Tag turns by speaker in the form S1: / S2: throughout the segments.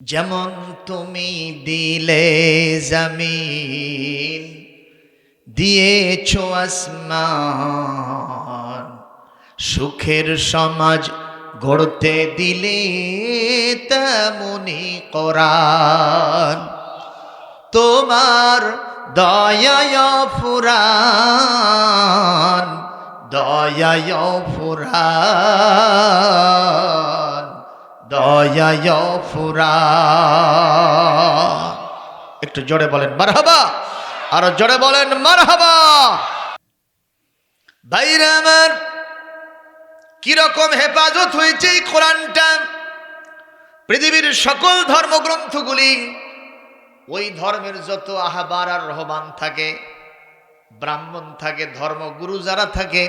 S1: যেমন তুমি দিলে জমিন, দিয়েছ আসমান, সুখের সমাজ গড়তে দিলে তেমনি করান তোমার দয়ায় ফুরান দয়ায় ফুরান। দয়ায় ফুরান একটু জোরে বলেন, মারহাবা। আরও জোরে বলেন, মারহাবা। ভাইরা আমার কীরকম হেফাজত হয়েছে এই কোরআনটা? পৃথিবীর সকল ধর্মগ্রন্থগুলি, ওই ধর্মের যত আহাবার আর রহমান থাকে, ব্রাহ্মণ থাকে, ধর্মগুরু যারা থাকে,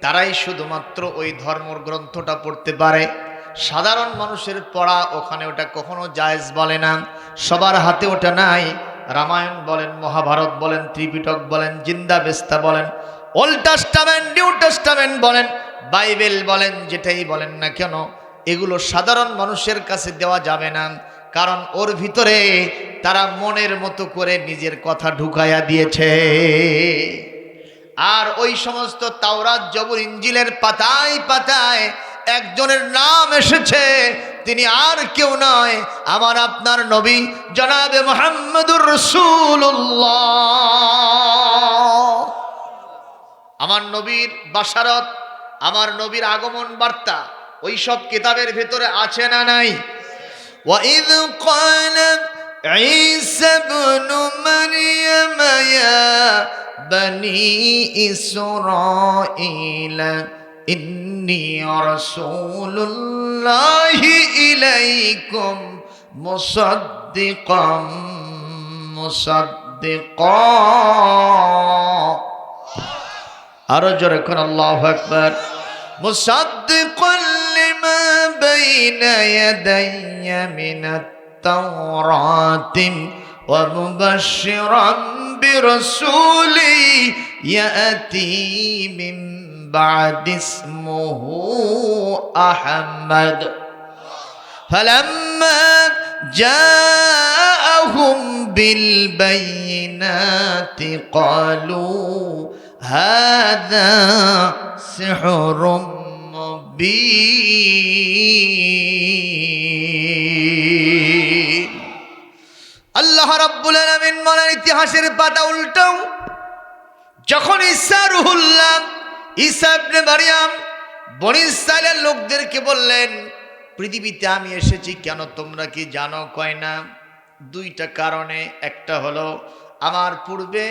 S1: তারাই শুধুমাত্র ওই ধর্ম গ্রন্থটা পড়তে পারে। সাধারণ মানুষের পড়া ওখানে ওটা কখনো জায়েজ বলে না। সবার হাতে ওটা নাই। রামায়ণ বলেন, মহাভারত বলেন, ত্রিপিটক বলেন, জিন্দা বেস্তা বলেন, ওল্ড টেস্টামেন্ট, নিউ টেস্টামেন্ট বলেন, বাইবেল বলেন, যেটাই বলেন না কেন, এগুলো সাধারণ মানুষের কাছে দেওয়া যাবে না। কারণ ওর ভিতরে তারা মনের মতো করে নিজের কথা ঢুকাইয়া দিয়েছে। আর ওই সমস্ত তাওরাত, জবুর, ইঞ্জিলের পাতায় পাতায় একজনের নাম এসেছে তিনি আর কেউ নয় আমার আপনার নবী জনাবে মোহাম্মদুর রসুল্লাহ আমার নবীর বাসারত আমার নবীর আগমন বার্তা ওই সব কিতাবের ভেতরে আছে না নাই وإذ قال عيسى ابن مريم يا بني إسرائيل إني رسول الله إليكم مصدقا مصدقا. أرجو ركن الله أكبر مصدقا لما بين يدي من التوراة ومبشرا برسولي يأتي من ইয়াতি মিন বা'দি ইসমুহু আহমদ فلما جاءهم بالبينات قالوا هذا سحر مبين আল্লাহ রাব্বুল আলামিন বলেন ইতিহাসের পাতা উল্টাও যখন ঈসা রুহুল্লাহ ঈসা ইবনে মারইয়াম বনি ইসরায়েলের লোকদেরকে বললেন, পৃথিবীতে আমি এসেছি কেন তোমরা কি জানো কয় না দুইটা কারণে। একটা হলো, আমার পূর্বে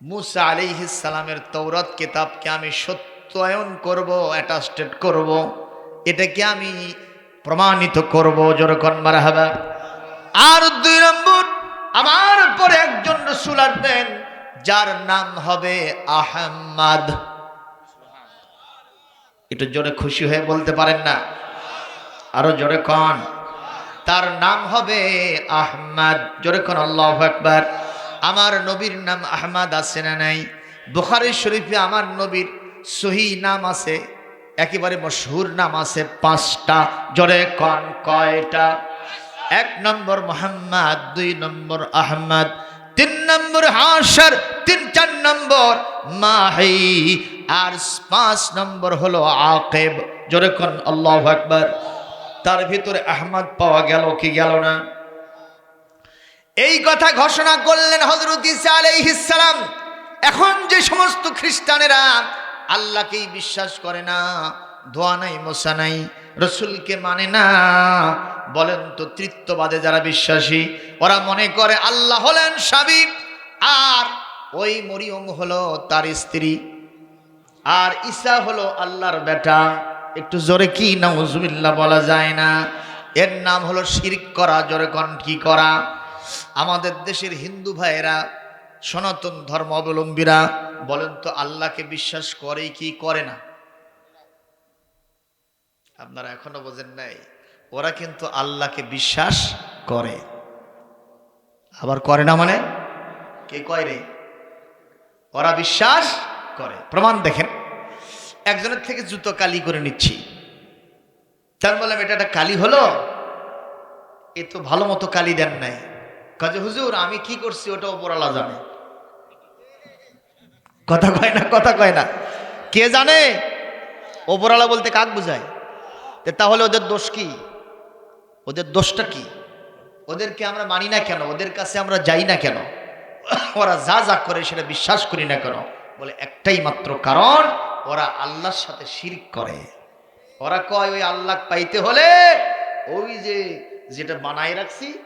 S1: মুসা আলিহিসালামের তৌরত কিতাবকে আমি সত্যায়ন করব অ্যাটাস্টেড করব। এটাকে আমি প্রমাণিত করব। যেরকম মারা হবে আর দুই নম্বর, আমার পরে একজন রসুল আসবেন, যার নাম হবে আহম্মদ। একটু জোরে খুশি হয়ে বলতে পারেন না? আরও জোরে কন। তার নাম হবে আহমদ। জোরে কন, আল্লাহ একবার আমার নবীর নাম আহমদ আছে না নাই? বুখারি শরীফে আমার নবীর সহি নাম আছে, একেবারে মশহুর নাম আছে পাঁচটা। জোরে কন, কয়টা? এক নম্বর মোহাম্মদ, দুই নম্বর আহমদ, তিন নম্বর হাসার তিন চার নম্বর মাহি। আর পাঁচ নম্বর হলো আকেব। কন, আল্লাহ আকবর। তার ভিতরে আহমদ পাওয়া গেল কি গেল না? এই কথা ঘোষণা করলেন হজরত ইসা আলাইহিসালাম এখন যে সমস্ত খ্রিস্টানেরা আল্লাহকেই বিশ্বাস করে না ধোয়া নাই মশা নাই, রসুলকে মানে না, বলেন তো তৃত্ববাদে যারা বিশ্বাসী, ওরা মনে করে আল্লাহ হলেন স্বামী আর ওই মরিয়ম হলো তার স্ত্রী। আর ঈসা হলো আল্লাহর বেটা। একটু জোরে কি নাউজুবিল্লাহ বলা যায় না। এর নাম হলো শিরিক করা, জোরে কন করা। আমাদের দেশের হিন্দু ভাইয়েরা, সনাতন ধর্ম অবলম্বীরা, বলেন তো আল্লাহকে বিশ্বাস করে কি করে না? আপনারা এখনও বোঝেন নাই। ওরা কিন্তু আল্লাহকে বিশ্বাস করে। আবার করে না মানে? কে কয় রে? ওরা বিশ্বাস করে। প্রমাণ দেখেন। একজনের থেকে জুতো কালি করে নিচ্ছি। তার বললাম এটা একটা কালি হলো? এ তো ভালো মতো কালি দেন নাই। কাজে হুজুর, আমি কি করছি ওটা ওপরালা জানে। কথা কয় না, কথা কয় না। কে জানে? ওপরালা বলতে কাক বুঝায়? তাহলে ওদের দোষ কি? ওদের দোষটা কি? ওদেরকে আমরা মানি না কেন? ওদের কাছে আমরা যাই না কেন? ওরা যা যা করে সেটা বিশ্বাস করি না কেন? বলে একটাই মাত্র কারণ ওরা আল্লাহর সাথে শিরিক করে। ওরা কয়, ওই আল্লাহ পাইতে হলে ওই যে, যেটা বানাই রাখছি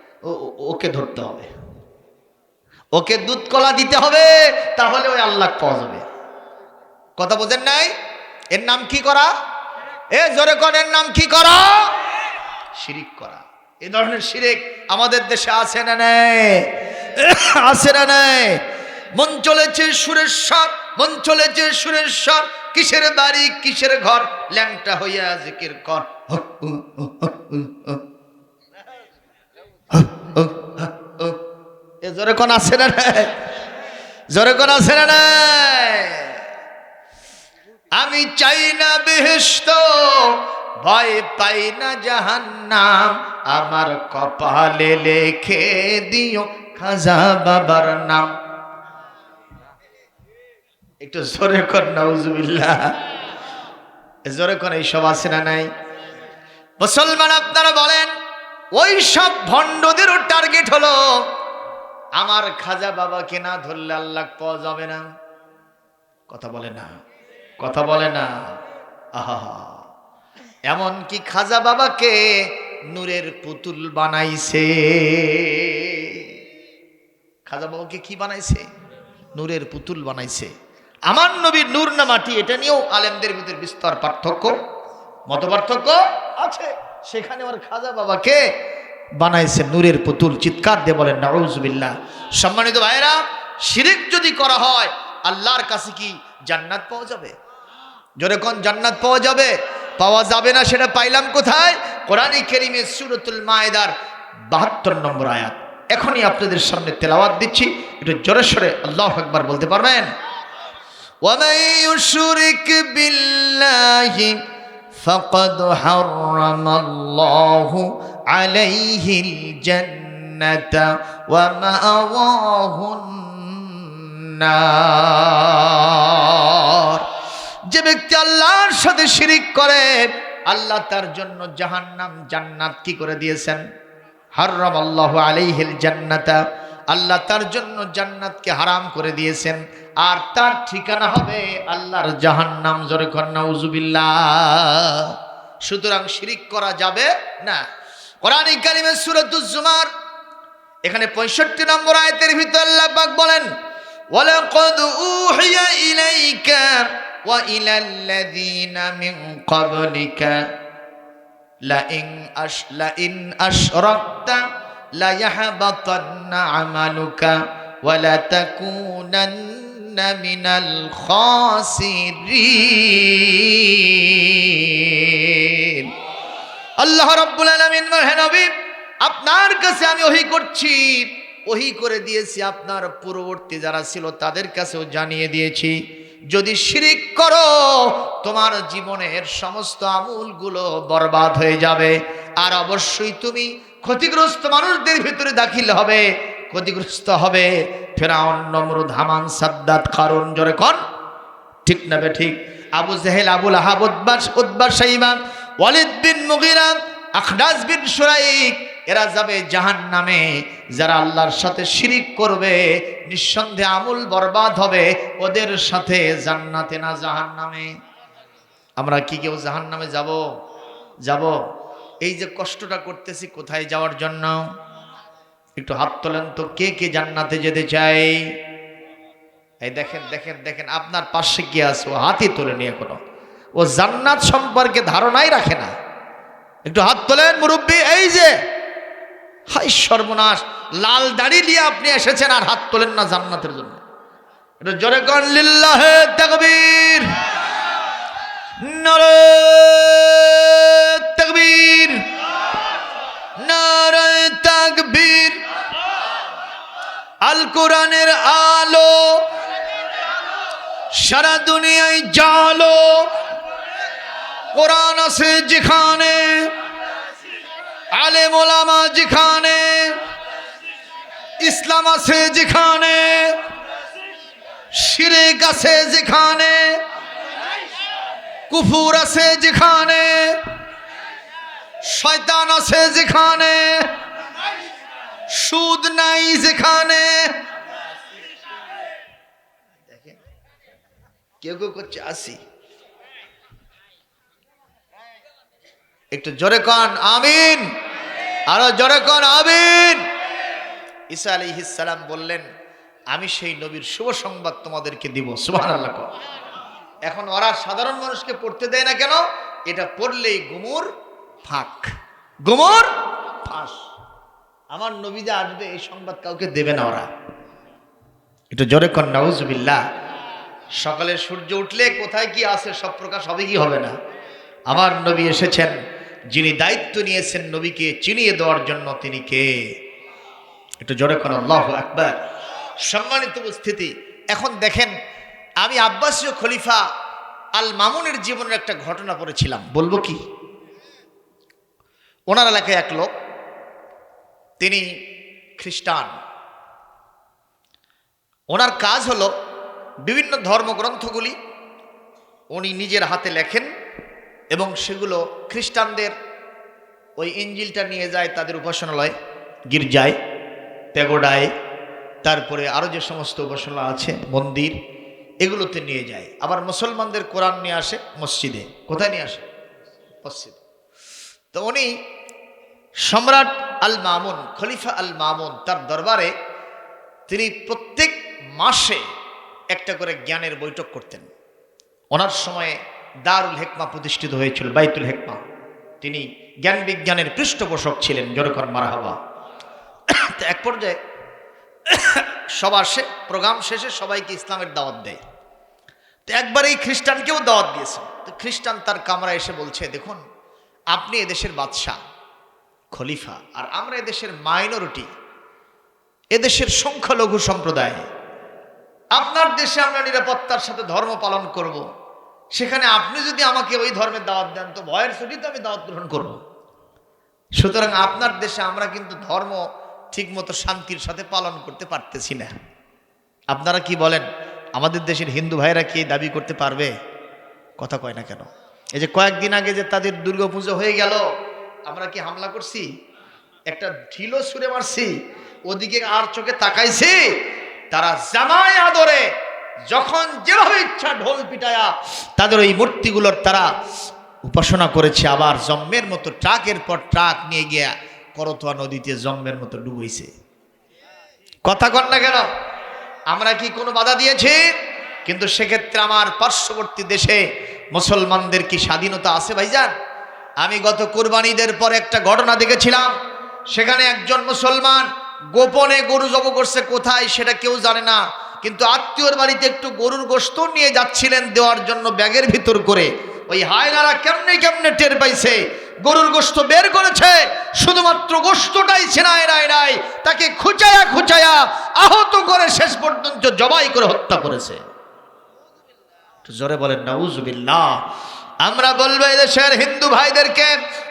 S1: ওকে ধরতে হবে। ওকে দুধ কলা দিতে হবে, তাহলে ওই আল্লাহ পাওয়া যাবে। কথা বোঝেন নাই? এর নাম কি করা? এ, জোরে এর নাম কি করা? শিরিক করা। এ ধরনের শিরিক আমাদের দেশে আছে না নেই? আছে না নেই? মন চলেছে সুরের সুরেশ্বর মন চলেছে সুরেশ্বর কিসের বাড়ি, কিসের ঘর, ল্যাংটা হইয়া জিকির কর। এ জোরে কোন আছে না জোরে কোন আছে না আমি চাই না বেহেস্ত ভয় পাই না জাহান্নাম। আমার কপালে লেখে দিও খাজা বাবার নাম। একটু জোরে কর, নাউজুবিল্লাহ। জোরে কর, এইসব আছে না নাই? মুসলমান আপনারা বলেন ওই সব ভণ্ডদেরও টার্গেট হলো, আমার খাজা বাবাকে না ধরলে আল্লাহ পাওয়া যাবে না। কথা বলে না, কথা বলে না। আহা, এমন কি খাজা বাবাকে নূরের পুতুল বানাইছে? খাজা বাবাকে কি বানাইছে? নূরের পুতুল বানাইছে। আমার নবীর নূর না মাটি, এটা নিয়েও আলেমদের ভিতরে বিস্তর পার্থক্য মত পার্থক্য আছে। সেখানে আমার খাজা বাবাকে বানাইছে নূরের পুতুল, চিৎকার দিয়ে বলেন নাউজুবিল্লাহ সম্মানিত ভাইরা শিরিক যদি করা হয়, আল্লাহর কাছে কি জান্নাত পাওয়া যাবে? কোন, জান্নাত পাওয়া যাবে? পাওয়া যাবে না, সেটা পাইলাম কোথায়? কোরআনী কেরিমের সুরতুল মায়েদার বাহাত্তর নম্বর আয়াত। এখনই আপনাদের সামনে তেলাওয়াত দিচ্ছি। একটু জোরে সরে আল্লাহ একবার বলতে পারবেন? ومن يشرك بالله فقد حرم الله عليه الجنة ومأواه النار যে ব্যক্তি আল্লাহর সাথে শিরিক করে আল্লাহ তার জন্য জাহান্নাম জান্নাত কি করে দিয়েছেন হারাম আল্লাহ আলাইহিল জান্নাতা আল্লাহ তার জন্য জান্নাতকে হারাম করে দিয়েছেন। আর তার ঠিকানা হবে আল্লাহর জাহান্নাম। জোরে কন্যা উজুবিল্লাহ সুতরাং শিরিক করা যাবে না। কোরআন কারিমের সুরতুজ জুমার, এখানে পঁয়ষট্টি নম্বর আয়তের ভিতর আল্লাহ পাক বলেন আশরাকতা লা ইয়াহবাতান্না আমালুকা ওয়া লা মিনাল আল্লাহ রাব্বুল আলামিন হে নবী, আপনার কাছে আমি ওহি করছি। ওহি করে দিয়েছি আপনার পূর্ববর্তী যারা ছিল তাদের কাছেও জানিয়ে দিয়েছি। যদি শিরিক করো, তোমার জীবনের সমস্ত আমূলগুলো বরবাদ হয়ে যাবে। আর অবশ্যই তুমি ক্ষতিগ্রস্ত মানুষদের ভিতরে দাখিল হবে। ক্ষতিগ্রস্ত হবে ফেরাউন, নমরুদ, হামান, সাদ্দাত কারণ জোরে কন। ঠিক না বে ঠিক? আবু জেহেল আবুল আহাব উদ্বাস উদ্বাস সাইমান ওয়ালিদ বিন মুগিরা, আখনাজ বিন সুরাইক এরা যাবে জাহান নামে যারা আল্লাহর সাথে শিরিক করবে, নিঃসন্দেহে আমূল বরবাদ হবে, ওদের সাথে জান্নাতে না জাহান নামে আমরা কি কেউ জাহান নামে যাব? যাব? এই যে কষ্টটা করতেছি কোথায় যাওয়ার জন্য? একটু হাত তোলেন তো, কে কে জান্নাতে যেতে চাই এই দেখেন দেখেন দেখেন, আপনার পাশে কি আছে? ও হাতই তোলে নিয়ে কোনো ও জান্নাত সম্পর্কে ধারণাই রাখে না। একটু হাত তোলেন, মুরব্বী, এই যে হাই সর্বনাশ, লাল দাড়ি নিয়ে আপনি এসেছেন আর হাত তোলেন না জান্নাতের জন্য। এটা জোরে কন, লিল্লাহে তাকবীর। নারে তাকবীর। নারে তাকবীর। আল কোরআনের আলো সারা দুনিয়ায় জালো। কোরআন আছে যেখানে আলে মোলামা যেখানে, ইসলাম আছে যেখানে, শিরেক আছে যেখানে। কুফুর আছে যেখানে, শয়তান আছে যেখানে, সুদ নাই যেখানে। কেউ কেউ করছে, আসি। একটু জোরে কন, আমিন। আরও জোরে কন, আমিন। ঈসা আলাইহিসসালাম বললেন, আমি সেই নবীর শুভ সংবাদ তোমাদেরকে দিব, সুবহানাল্লাহ কন। এখন ওরা সাধারণ মানুষকে পড়তে দেয় না কেন? এটা পড়লেই গুমুর ফাঁক। গুমুর ফাঁস। আমার নবী যে আসবে এই সংবাদ কাউকে দেবে না ওরা? একটু জোরে কন নাউজুবিল্লাহ। সকালে সূর্য উঠলে কোথায় কি আছে সব প্রকাশ হবে কি হবে না? আমার নবী এসেছেন, যিনি দায়িত্ব নিয়েছেন নবীকে চিনিয়ে দেওয়ার জন্য তিনি কে? একটু জোরে আকবার। সম্মানিত উপস্থিতি, এখন দেখেন আমি আব্বাসীয় খলিফা আল মামুনের জীবনের একটা ঘটনা পড়েছিলাম। বলব কি? ওনার এলাকায় এক লোক, তিনি খ্রিস্টান। ওনার কাজ হলো বিভিন্ন ধর্মগ্রন্থগুলি উনি নিজের হাতে লেখেন এবং সেগুলো খ্রিস্টানদের ওই ইঞ্জিলটা নিয়ে যায়, তাদের উপাসনালয়, গির্জায় প্যাগোডায় তারপরে আরও যে সমস্ত উপাসনা আছে, মন্দির এগুলোতে নিয়ে যায়। আবার মুসলমানদের কোরআন নিয়ে আসে মসজিদে। কোথায় নিয়ে আসে? মসজিদে। তো উনি সম্রাট আল মামুন খলিফা আল মামুন তার দরবারে তিনি প্রত্যেক মাসে একটা করে জ্ঞানের বৈঠক করতেন। ওনার সময়ে দারুল হেকমা প্রতিষ্ঠিত হয়েছিল, বাইতুল হেকমা। তিনি জ্ঞান বিজ্ঞানের পৃষ্ঠপোষক ছিলেন জনকর মারাহাবা। তো এক পর্যায়ে সবার সে প্রোগ্রাম শেষে সবাইকে ইসলামের দাওয়াত দেয় তো একবার এই খ্রিস্টানকেও দাওয়াত দিয়েছে তো খ্রিস্টান তার কামরা এসে বলছে, দেখুন, আপনি এদেশের বাদশাহ, খলিফা, আর আমরা এদেশের মাইনরিটি, এদেশের সংখ্যালঘু সম্প্রদায় আপনার দেশে আমরা নিরাপত্তার সাথে ধর্ম পালন করব। সেখানে আপনি যদি আমাকে ওই ধর্মের দাওয়াত দেন, তো ভয়ের ছুটিতে আমি দাওয়াত গ্রহণ করব। সুতরাং আপনার দেশে আমরা কিন্তু ধর্ম ঠিকমতো শান্তির সাথে পালন করতে পারতেছি না। আপনারা কি বলেন, আমাদের দেশের হিন্দু ভাইরা কি দাবি করতে পারবে? কথা কয় না কেন? এই যে কয়েকদিন আগে যে তাদের দুর্গাপুজো হয়ে গেল, আমরা কি হামলা করছি? একটা ঢিলো ছুঁড়ে মারছি, ওদিকে আর চোখে তাকাইছি, তারা জামাই আদরে যখন যেভাবে ইচ্ছা ঢোল পিটায়া তাদের ওই মূর্তিগুলোর তারা উপাসনা করেছে, আবার জন্মের মতো ট্রাকের পর ট্রাক নিয়ে গিয়া করতোয়া নদীতে জম্মের মতো ডুবইছে। কথা কন না কেন? আমরা কি কোনো বাধা দিয়েছি? কিন্তু সেক্ষেত্রে আমার পার্শ্ববর্তী দেশে মুসলমানদের কি স্বাধীনতা আছে ভাইজান? আমি গত কুরবানিদের পর একটা ঘটনা দেখেছিলাম। সেখানে একজন মুসলমান গোপনে গরু জব করছে কোথায় সেটা কেউ জানে না। কিন্তু আত্মীয়র বাড়িতে একটু গরুর গোস্ত নিয়ে যাচ্ছিলেন দেওয়ার জন্য ব্যাগের ভিতর করে। ওই হায়নারা কেমনে কেমনে টের পাইছে? গরুর গোস্ত বের করেছে, শুধুমাত্র গোস্তটাই ছিনায় রায় রায় তাকে খুচায়া খুচায়া আহত করে শেষ পর্যন্ত জবাই করে হত্যা করেছে। জরে বলেন, নাউজুবিল্লাহ। আমরা বলব এদেশের হিন্দু ভাইদেরকে,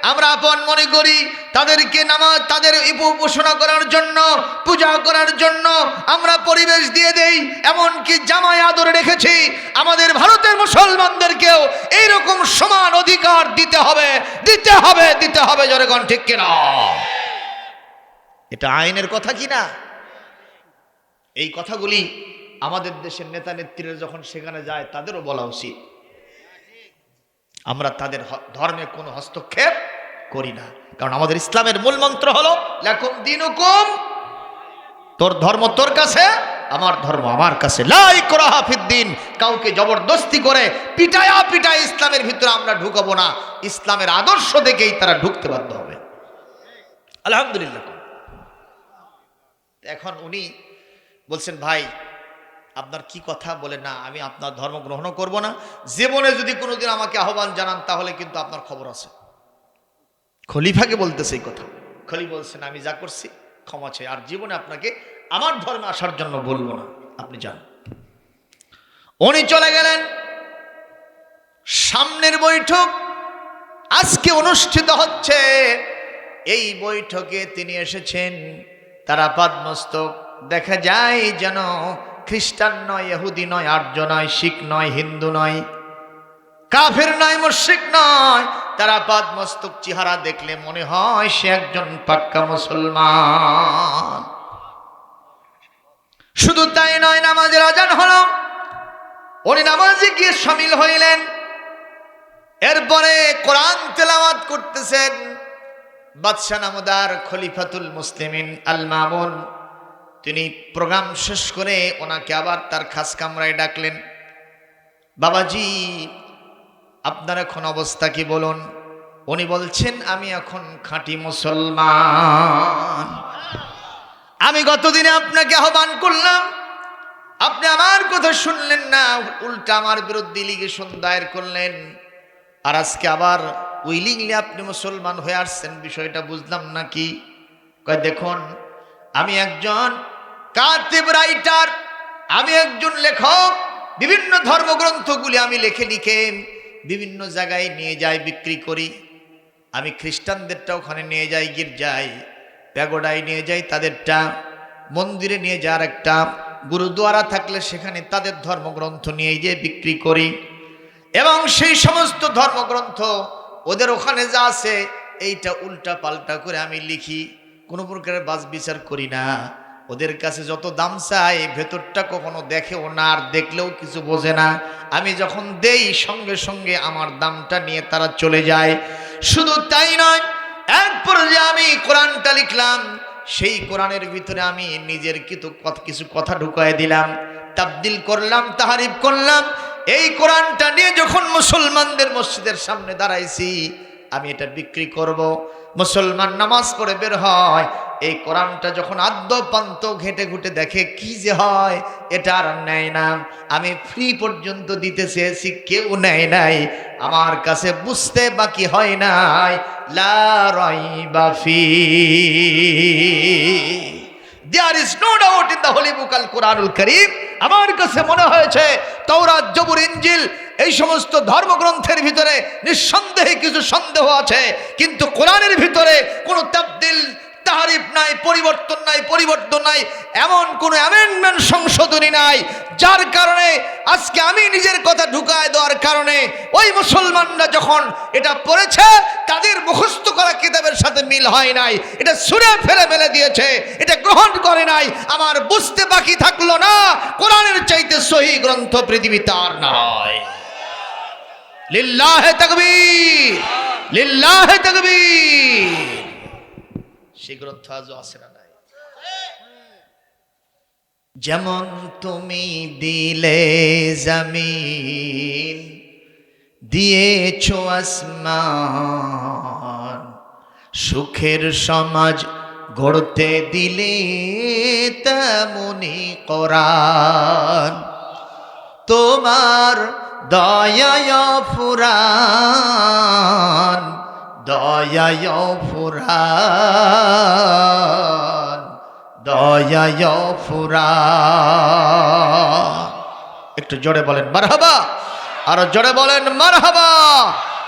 S1: আমরা আপন মনে করি, তাদেরকে নামাজ, তাদের উপাসনা করার জন্য, পূজা করার জন্য আমরা পরিবেশ দিয়ে দেই, এমনকি জামাই আদরে রেখেছি। আমাদের ভারতের মুসলমানদেরকেও এইরকম সমান অধিকার দিতে হবে দিতে হবে দিতে হবে, জনগণ, ঠিক কিনা? এটা আইনের কথা কি না? এই কথাগুলি আমাদের দেশের নেতা নেত্রীরা যখন সেখানে যায়, তাদেরও বলা উচিত। আমরা তাদের ধর্মে কোনো হস্তক্ষেপ করি না। কারণ আমাদের ইসলামের মূল মন্ত্র হলো লেখুম দিন হুকুম তোর ধর্ম তোর কাছে, আমার ধর্ম আমার কাছে। লাই করাহা হাফিদ্দিন কাউকে জবরদস্তি করে পিটায়া পিটায় ইসলামের ভিতরে আমরা ঢুকাবো না। ইসলামের আদর্শ দেখেই তারা ঢুকতে বাধ্য হবে। আলহামদুলিল্লাহ। এখন উনি বলছেন, ভাই আপনার কি কথা? বলে, না, আমি আপনার ধর্ম গ্রহণ করব না। জীবনে যদি কোনোদিন আমাকে আহ্বান জানান, তাহলে কিন্তু আপনার খবর আছে। খলিফাকে বলতেছে এই কথা। খলি বলছেন আমি যা করছি, ক্ষমা চাই। আর জীবনে আপনাকে আমার ধর্মে আসার জন্য বলব না। আপনি যান। উনি চলে গেলেন। সামনের বৈঠক আজকে অনুষ্ঠিত হচ্ছে। এই বৈঠকে তিনি এসেছেন। তারা পাদমস্তক দেখা যায় যেন খ্রিস্টান নয় এহুদি নয়, আর্য নয়, শিখ নয়, হিন্দু নয়, কাফের নয়, মুশরিক নয়। তারা পাদমস্তক চেহারা দেখলে মনে হয় সে একজন পাক্কা মুসলমান। শুধু তাই নয়, নামাজের আজান হলো। উনি নামাজে গিয়ে সামিল হইলেন। এরপরে কোরআন তেলাওয়াত করতেছেন। বাদশাহ নামদার খলিফাতুল মুসলিমিন আল মামুন তিনি প্রোগ্রাম শেষ করে ওনাকে আবার তার খাস কামরায় ডাকলেন। বাবাজি, আপনার এখন অবস্থা কি বলুন? উনি বলছেন, আমি এখন খাঁটি মুসলমান। আমি গতদিনে আপনাকে আহ্বান করলাম, আপনি আমার কথা শুনলেন না, উল্টা আমার বিরুদ্ধে লিগেশন দায়ের করলেন। আর আজকে আবার উইলিংলি আপনি মুসলমান হয়ে আসছেন, বিষয়টা বুঝলাম নাকি? দেখুন, আমি একজন কাতিব রাইটার, আমি একজন লেখক, বিভিন্ন ধর্মগ্রন্থগুলি আমি লিখে লিখে বিভিন্ন জায়গায় নিয়ে যাই, বিক্রি করি। আমি খ্রিস্টানদেরটা ওখানে নিয়ে যাই, গির্জায়, প্যাগোডায় নিয়ে যাই, তাদেরটা, মন্দিরে নিয়ে যাওয়ার একটা গুরুদুয়ারা থাকলে সেখানে তাদের ধর্মগ্রন্থ নিয়ে গিয়ে বিক্রি করি। এবং সেই সমস্ত ধর্মগ্রন্থ ওদের ওখানে যা আছে, এইটা উল্টা পাল্টা করে আমি লিখি। কোনো প্রকারের বাস বিচার করি না। ওদের কাছে যত দাম চাই ভেতরটা কখনো দেখেও না আর দেখলেও কিছু বোঝে না। আমি যখন দেই, সঙ্গে সঙ্গে আমার দামটা নিয়ে তারা চলে যায়। শুধু তাই নয় এরপর যে আমি কোরআনটা লিখলাম। সেই কোরআনের ভিতরে আমি নিজের কিছু কিছু কথা ঢুকায় দিলাম। তাবদিল করলাম, তাহারিফ করলাম। এই কোরআনটা নিয়ে যখন মুসলমানদের মসজিদের সামনে দাঁড়াইছি, আমি এটা বিক্রি করব। মুসলমান নামাজ পড়ে বের হয় এই কোরআনটা যখন আদ্য পান্ত ঘেটে ঘুটে দেখে, কি যে হয়, এটা আর নেয় না। আমি ফ্রি পর্যন্ত দিতে চেয়েছি, কেউ নেয় নাই। আমার কাছে বুঝতে বাকি হয় নাই। লা রাইবা ফি। There is no doubt in the holy book আল কোরআনুল করিম আমার কাছে মনে হয়েছে তৌরাত জবুর ইঞ্জিল এই সমস্ত ধর্মগ্রন্থের ভিতরে নিঃসন্দেহে কিছু সন্দেহ আছে। কিন্তু কোরআনের ভিতরে কোনো তাবদিল তাহারিফ নাই, পরিবর্তন নাই পরিবর্তন নাই, এমন কোনো অ্যামেন্ডমেন্ট সংশোধনী নাই, যার কারণে আজকে আমি নিজের কথা ঢুকায় দেওয়ার কারণে ওই মুসলমানরা যখন এটা পড়েছে, তাদের মুখস্থ করা কিতাবের সাথে মিল হয় নাই, এটা সুরে ফেলে ফেলে দিয়েছে, এটা গ্রহণ করে নাই, আমার বুঝতে বাকি থাকল না, কোরআনের চাইতে সহি গ্রন্থ পৃথিবীতে আর নয়। লিল্লাহে তাকবীর লিল্লাহে তাকবীর। সেই গ্রন্থ আজও আছে না নাই। যেমন তুমি দিলে জমিন, দিয়েছ আসমান, সুখের সমাজ গড়তে দিলে তেমনি করান তোমার দয়ায় ফুরান দয়ায় ফুরান দয়ায় ফুরান। একটু জোরে বলেন মারহাবা। আরও জোরে বলেন মারহাবা।